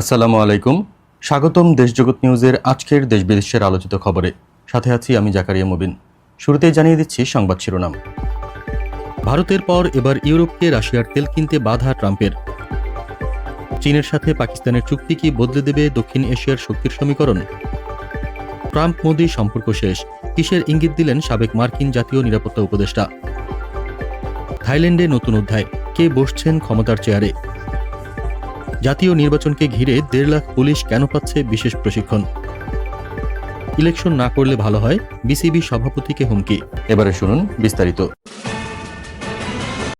আসসালামু আলাইকুম। স্বাগতম দেশজগৎ নিউজের আজকের দেশ বিদেশের আলোচিত খবরে। সাথে আছি আমি জাকারিয়া মুবিন। শুরুতেই জানিয়ে দিচ্ছি সংবাদ শিরোনাম। ভারতের পর এবার ইউরোপকে রাশিয়ার তেল কিনতে বাধা ট্রাম্পের। চীনের সাথে পাকিস্তানের চুক্তি কি বদলে দেবে দক্ষিণ এশিয়ার শক্তির সমীকরণ? ট্রাম্প, মোদি, সম্পর্ক শেষ। কিসের ইঙ্গিত দিলেন সাবেক মার্কিন জাতীয় নিরাপত্তা উপদেষ্টা? থাইল্যান্ডে নতুন অধ্যায়। কে বসছেন ক্ষমতার চেয়ারে? জাতীয় নির্বাচনকে ঘিরে দেড় লাখ পুলিশ কেন পাচ্ছে বিশেষ প্রশিক্ষণ? ইলেকশন না করলে ভালো হয়, বিসিবি সভাপতিকে হুমকি। এবারে শুনুন বিস্তারিত।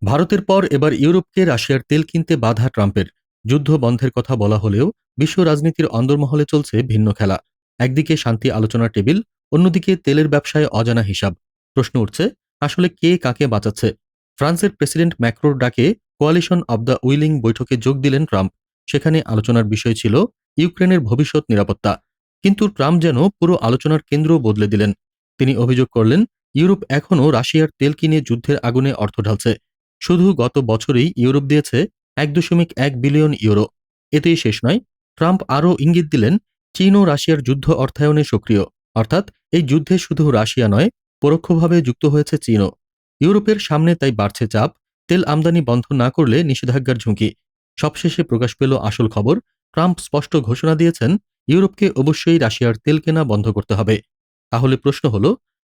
ভারতের পর এবার ইউরোপকে রাশিয়ার তেল কিনতে বাধা ট্রাম্পের। যুদ্ধ বন্ধের কথা বলা হলেও বিশ্ব রাজনীতির অন্দরমহলে চলছে ভিন্ন খেলা। একদিকে শান্তি আলোচনার টেবিল, অন্যদিকে তেলের ব্যবসায় অজানা হিসাব। প্রশ্ন উঠছে, আসলে কে কাকে বাঁচাচ্ছে? ফ্রান্সের প্রেসিডেন্ট ম্যাক্রোর ডাকে কোয়ালিশন অব দ্য উইলিং বৈঠকে যোগ দিলেন ট্রাম্প। সেখানে আলোচনার বিষয় ছিল ইউক্রেনের ভবিষ্যৎ নিরাপত্তা। কিন্তু ট্রাম্প যেন পুরো আলোচনার কেন্দ্র বদলে দিলেন। তিনি অভিযোগ করলেন, ইউরোপ এখনও রাশিয়ার তেল কিনে যুদ্ধের আগুনে অর্থ ঢালছে। শুধু গত বছরেই ইউরোপ দিয়েছে এক দশমিক এক বিলিয়ন ইউরো। এতেই শেষ নয়, ট্রাম্প আরও ইঙ্গিত দিলেন, চীন ও রাশিয়ার যুদ্ধ অর্থায়নে সক্রিয়। অর্থাৎ এই যুদ্ধে শুধু রাশিয়া নয়, পরোক্ষভাবে যুক্ত হয়েছে চীনও। ইউরোপের সামনে তাই বাড়ছে চাপ, তেল আমদানি বন্ধ না করলে নিষেধাজ্ঞার ঝুঁকি। সবশেষে প্রকাশ পেল আসল খবর। ট্রাম্প স্পষ্ট ঘোষণা দিয়েছেন, ইউরোপকে অবশ্যই রাশিয়ার তেল কেনা বন্ধ করতে হবে। তাহলে প্রশ্ন হল,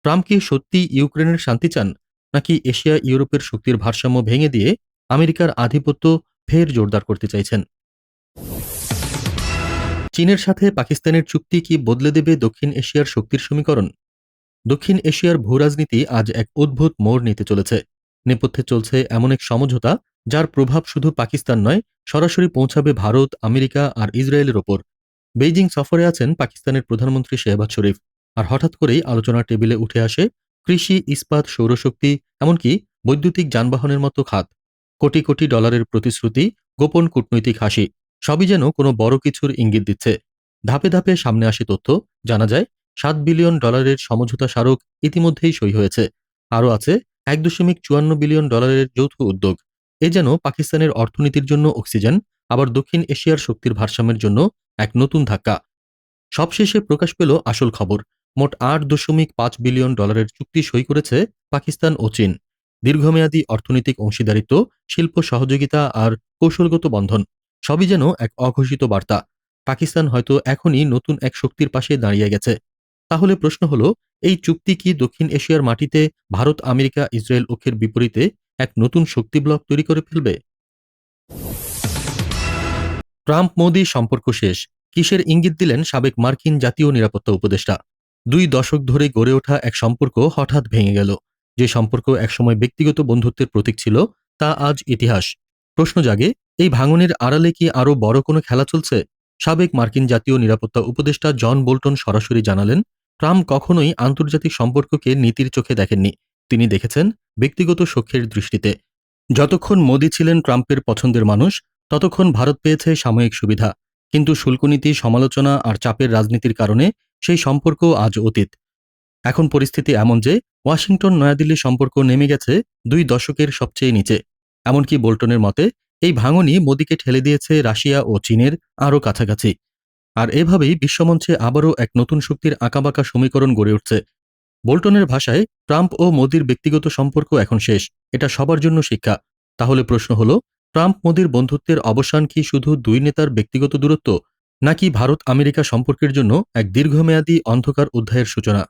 ট্রাম্প কি সত্যি ইউক্রেনের শান্তি চান, নাকি এশিয়া ইউরোপের শক্তির ভারসাম্য ভেঙে দিয়ে আমেরিকার আধিপত্য ফের জোরদার করতে চাইছেন? চীনের সাথে পাকিস্তানের চুক্তি কি বদলে দেবে দক্ষিণ এশিয়ার শক্তির সমীকরণ? দক্ষিণ এশিয়ার ভূরাজনীতি আজ এক অদ্ভুত মোড় নিতে চলেছে। নেপথ্যে চলছে এমন এক সমঝোতা যার প্রভাব শুধু পাকিস্তান নয়, সরাসরি পৌঁছাবে ভারত, আমেরিকা আর ইসরায়েলের ওপর। বেইজিং সফরে আছেন পাকিস্তানের প্রধানমন্ত্রী শেহবাজ শরীফ। আর হঠাৎ করেই আলোচনার টেবিলে উঠে আসে কৃষি, ইস্পাত, সৌরশক্তি, এমনকি বৈদ্যুতিক যানবাহনের মতো খাত। কোটি কোটি ডলারের প্রতিশ্রুতি, গোপন কূটনৈতিক হাসি, সবই যেন কোনো বড় কিছুর ইঙ্গিত দিচ্ছে। ধাপে ধাপে সামনে আসে তথ্য। জানা যায়, সাত বিলিয়ন ডলারের সমঝোতা স্মারক ইতিমধ্যেই সই হয়েছে। আরও আছে, এক দশমিক চুয়ান্ন বিলিয়ন ডলারের যৌথ উদ্যোগ। এ যেন পাকিস্তানের অর্থনীতির জন্য অক্সিজেন, আবার দক্ষিণ এশিয়ার শক্তির ভারসাম্যের জন্য এক নতুন ধাক্কা। সবশেষে প্রকাশ পেল আসল খবর। মোট আট দশমিক পাঁচ বিলিয়ন ডলারের চুক্তি সই করেছে পাকিস্তান ও চীন। দীর্ঘমেয়াদী অর্থনৈতিক অংশীদারিত্ব, শিল্প সহযোগিতা আর কৌশলগত বন্ধন, সবই যেন এক অঘোষিত বার্তা। পাকিস্তান হয়তো এখনই নতুন এক শক্তির পাশে দাঁড়িয়ে গেছে। তাহলে প্রশ্ন হল, এই চুক্তি কি দক্ষিণ এশিয়ার মাটিতে ভারত, আমেরিকা, ইসরায়েল অক্ষের বিপরীতে এক নতুন শক্তি ব্লক তৈরি করে ফেলবে। ট্রাম্প মোদি সম্পর্ক শেষ। কিসের ইঙ্গিত দিলেন সাবেক মার্কিন জাতীয় নিরাপত্তা উপদেষ্টা? দুই দশক ধরে গড়ে ওঠা এক সম্পর্ক হঠাৎ ভেঙে গেল। যে সম্পর্ক একসময় ব্যক্তিগত বন্ধুত্বের প্রতীক ছিল, তা আজ ইতিহাস। প্রশ্ন জাগে, এই ভাঙনের আড়ালে কি আরও বড় কোনো খেলা চলছে? সাবেক মার্কিন জাতীয় নিরাপত্তা উপদেষ্টা জন বোল্টন সরাসরি জানালেন, ট্রাম্প কখনোই আন্তর্জাতিক সম্পর্ককে নীতির চোখে দেখেননি। তিনি দেখেছেন ব্যক্তিগত সখ্যের দৃষ্টিতে। যতক্ষণ মোদি ছিলেন ট্রাম্পের পছন্দের মানুষ, ততক্ষণ ভারত পেয়েছে সাময়িক সুবিধা। কিন্তু শুল্কনীতি, সমালোচনা আর চাপের রাজনীতির কারণে সেই সম্পর্ক আজ অতীত। এখন পরিস্থিতি এমন যে, ওয়াশিংটন নয়াদিল্লি সম্পর্ক নেমে গেছে দুই দশকের সবচেয়ে নিচে। এমনকি বোল্টনের মতে, এই ভাঙনই মোদীকে ঠেলে দিয়েছে রাশিয়া ও চীনের আরও কাছাকাছি। আর এভাবেই বিশ্বমঞ্চে আবারও এক নতুন শক্তির আঁকাবাঁকা সমীকরণ গড়ে উঠছে। বোল্টনের ভাষায় ট্রাম্প ও মোদির ব্যক্তিগত সম্পর্ক এখন শেষ, এটা সবার জন্য শিক্ষা। তাহলে প্রশ্ন হল, ট্রাম্প মোদির বন্ধুত্বের অবসান কি শুধু দুই নেতার ব্যক্তিগত দূরত্ব, নাকি ভারত আমেরিকা সম্পর্কের জন্য এক দীর্ঘমেয়াদী অন্ধকার অধ্যায়ের সূচনা?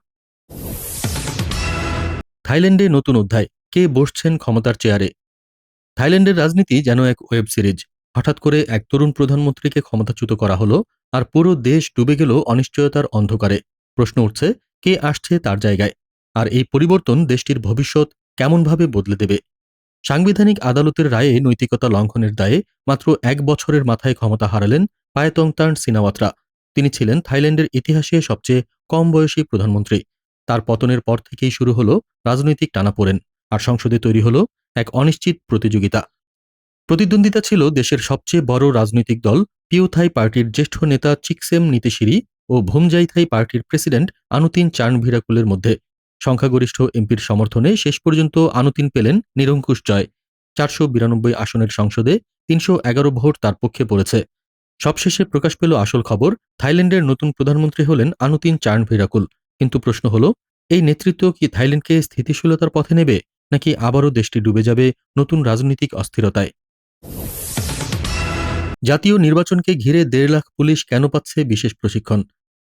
থাইল্যান্ডে নতুন অধ্যায়, কে বসছেন ক্ষমতার চেয়ারে? থাইল্যান্ডের রাজনীতি যেন এক ওয়েব সিরিজ, হঠাৎ করে এক তরুণ প্রধানমন্ত্রীকে ক্ষমতাচ্যুত করা হলো, আর পুরো দেশ ডুবে গেল অনিশ্চয়তার অন্ধকারে। প্রশ্ন উঠছে কে আসছে তার জায়গায়, আর এই পরিবর্তন দেশটির ভবিষ্যৎ কেমনভাবে বদলে দেবে? সাংবিধানিক আদালতের রায়ে নৈতিকতা লঙ্ঘনের দায়ে মাত্র এক বছরের মাথায় ক্ষমতা হারালেন পায়তংতান সিনাওয়াত্রা। তিনি ছিলেন থাইল্যান্ডের ইতিহাসে সবচেয়ে কম বয়সী প্রধানমন্ত্রী। তার পতনের পর থেকেই শুরু হলো রাজনৈতিক টানাপোড়েন, আর সংসদে তৈরি হলো এক অনিশ্চিত প্রতিযোগিতা। প্রতিদ্বন্দ্বিতা ছিল দেশের সবচেয়ে বড় রাজনৈতিক দল পিওথাই পার্টির জ্যেষ্ঠ নেতা চিকসেম নীতিশিরি ও ভুমজাইথাই পার্টির প্রেসিডেন্ট আনুতিন চার্নভিরাকুলের মধ্যে। সংখ্যাগরিষ্ঠ এমপির সমর্থনে শেষ পর্যন্ত আনুতিন পেলেন নিরঙ্কুশ জয়। চারশো বিরানব্বই আসনের সংসদে তিনশো এগারো ভোট তার পক্ষে পড়েছে। সবশেষে প্রকাশ পেল আসল খবর, থাইল্যান্ডের নতুন প্রধানমন্ত্রী হলেন আনুতিন চার্ন ভিরাকুল কিন্তু প্রশ্ন হল, এই নেতৃত্ব কি থাইল্যান্ডকে স্থিতিশীলতার পথে নেবে, নাকি আবারও দেশটি ডুবে যাবে নতুন রাজনৈতিক অস্থিরতায়? জাতীয় নির্বাচনকে ঘিরে দেড় লাখ পুলিশ কেন পাচ্ছে বিশেষ প্রশিক্ষণ?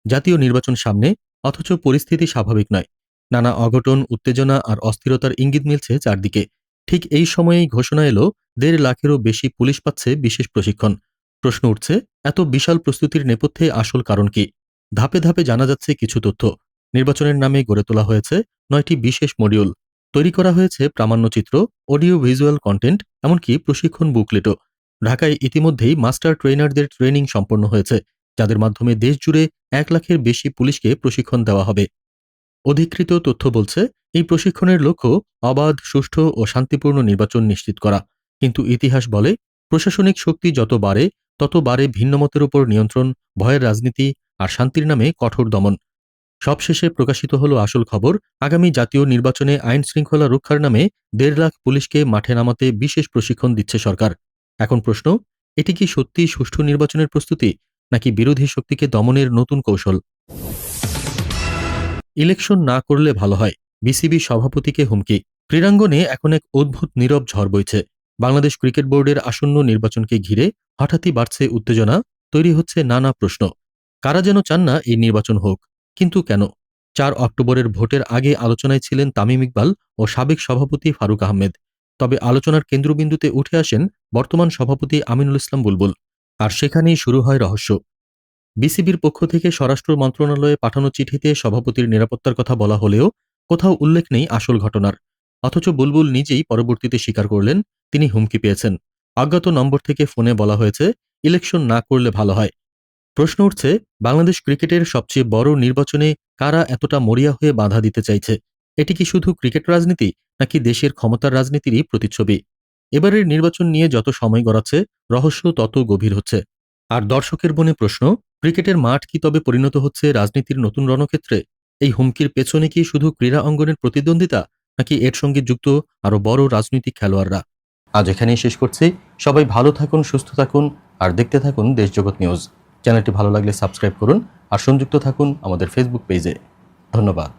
জাতীয় নির্বাচন সামনে, অথচ পরিস্থিতি স্বাভাবিক নয়। নানা অঘটন, উত্তেজনা আর অস্থিরতার ইঙ্গিত মিলছে চারদিকে। ঠিক এই সময়েই ঘোষণা এলো, দেড় লাখেরও বেশি পুলিশ পাচ্ছে বিশেষ প্রশিক্ষণ। প্রশ্ন উঠছে, এত বিশাল প্রস্তুতির নেপথ্যে আসল কারণ কি? ধাপে ধাপে জানা যাচ্ছে কিছু তথ্য। নির্বাচনের নামে গড়ে তোলা হয়েছে নয়টি বিশেষ মডিউল। তৈরি করা হয়েছে প্রামাণ্যচিত্র অডিও ভিজুয়াল কন্টেন্ট, এমনকি প্রশিক্ষণ বুকলেটও। ঢাকায় ইতিমধ্যেই মাস্টার ট্রেনারদের ট্রেনিং সম্পন্ন হয়েছে, যাদের মাধ্যমে দেশ জুড়ে এক লাখের বেশি পুলিশকে প্রশিক্ষণ দেওয়া হবে। অধিকৃত তথ্য বলছে, এই প্রশিক্ষণের লক্ষ্য অবাধ, সুষ্ঠু ও শান্তিপূর্ণ নির্বাচন নিশ্চিত করা। কিন্তু ইতিহাস বলে, প্রশাসনিক শক্তি যত বাড়ে, তত বাড়ে ভিন্নমতের উপর নিয়ন্ত্রণ, ভয়ের রাজনীতি আর শান্তির নামে কঠোর দমন। সবশেষে প্রকাশিত হল আসল খবর, আগামী জাতীয় নির্বাচনে আইন শৃঙ্খলা রক্ষার নামে দেড় লাখ পুলিশকে মাঠে নামাতে বিশেষ প্রশিক্ষণ দিচ্ছে সরকার। এখন প্রশ্ন, এটি কি সত্যি সুষ্ঠু নির্বাচনের প্রস্তুতি, নাকি বিরোধী শক্তিকে দমনের নতুন কৌশল? ইলেকশন না করলে ভালো হয়, বিসিবি সভাপতিকে হুমকি। ক্রীড়াঙ্গনে এখন এক অদ্ভুত নীরব ঝড় বইছে। বাংলাদেশ ক্রিকেট বোর্ডের আসন্ন নির্বাচনকে ঘিরে হঠাৎই বাড়ছে উত্তেজনা, তৈরি হচ্ছে নানা প্রশ্ন। কারা যেন চান না এই নির্বাচন হোক, কিন্তু কেন? চার অক্টোবরের ভোটের আগে আলোচনায় ছিলেন তামিম ইকবাল ও সাবেক সভাপতি ফারুক আহমেদ। তবে আলোচনার কেন্দ্রবিন্দুতে উঠে আসেন বর্তমান সভাপতি আমিনুল ইসলাম বুলবুল। আর সেখানেই শুরু হয় রহস্য। বিসিবির পক্ষ থেকে স্বরাষ্ট্র মন্ত্রণালয়ে পাঠানো চিঠিতে সভাপতির নিরাপত্তার কথা বলা হলেও কোথাও উল্লেখ নেই আসল ঘটনার। অথচ বুলবুল নিজেই পরবর্তীতে স্বীকার করলেন, তিনি হুমকি পেয়েছেন। অজ্ঞাত নম্বর থেকে ফোনে বলা হয়েছে, ইলেকশন না করলে ভালো হয়। প্রশ্ন উঠছে, বাংলাদেশ ক্রিকেটের সবচেয়ে বড় নির্বাচনে কারা এতটা মরিয়া হয়ে বাধা দিতে চাইছে? এটি কি শুধু ক্রিকেট রাজনীতি নাকি দেশের ক্ষমতার রাজনীতিরই প্রতিচ্ছবি? এবারের নির্বাচন নিয়ে যত সময় গড়াচ্ছে, রহস্য তত গভীর হচ্ছে। আর দর্শকের বনে প্রশ্ন, ক্রিকেটের মাঠ কি তবে পরিণত হচ্ছে রাজনীতির নতুন রণক্ষেত্রে? এই হুমকির পেছনে কি শুধু ক্রীড়া অঙ্গনের প্রতিদ্বন্দ্বিতা নাকি এর সঙ্গে যুক্ত আরও বড় রাজনৈতিক খেলোয়াড়রা? আজ এখানেই শেষ করছি। সবাই ভালো থাকুন, সুস্থ থাকুন, আর দেখতে থাকুন দেশজগৎ নিউজ। চ্যানেলটি ভালো লাগলে সাবস্ক্রাইব করুন, আর সংযুক্ত থাকুন আমাদের ফেসবুক পেজে ধন্যবাদ।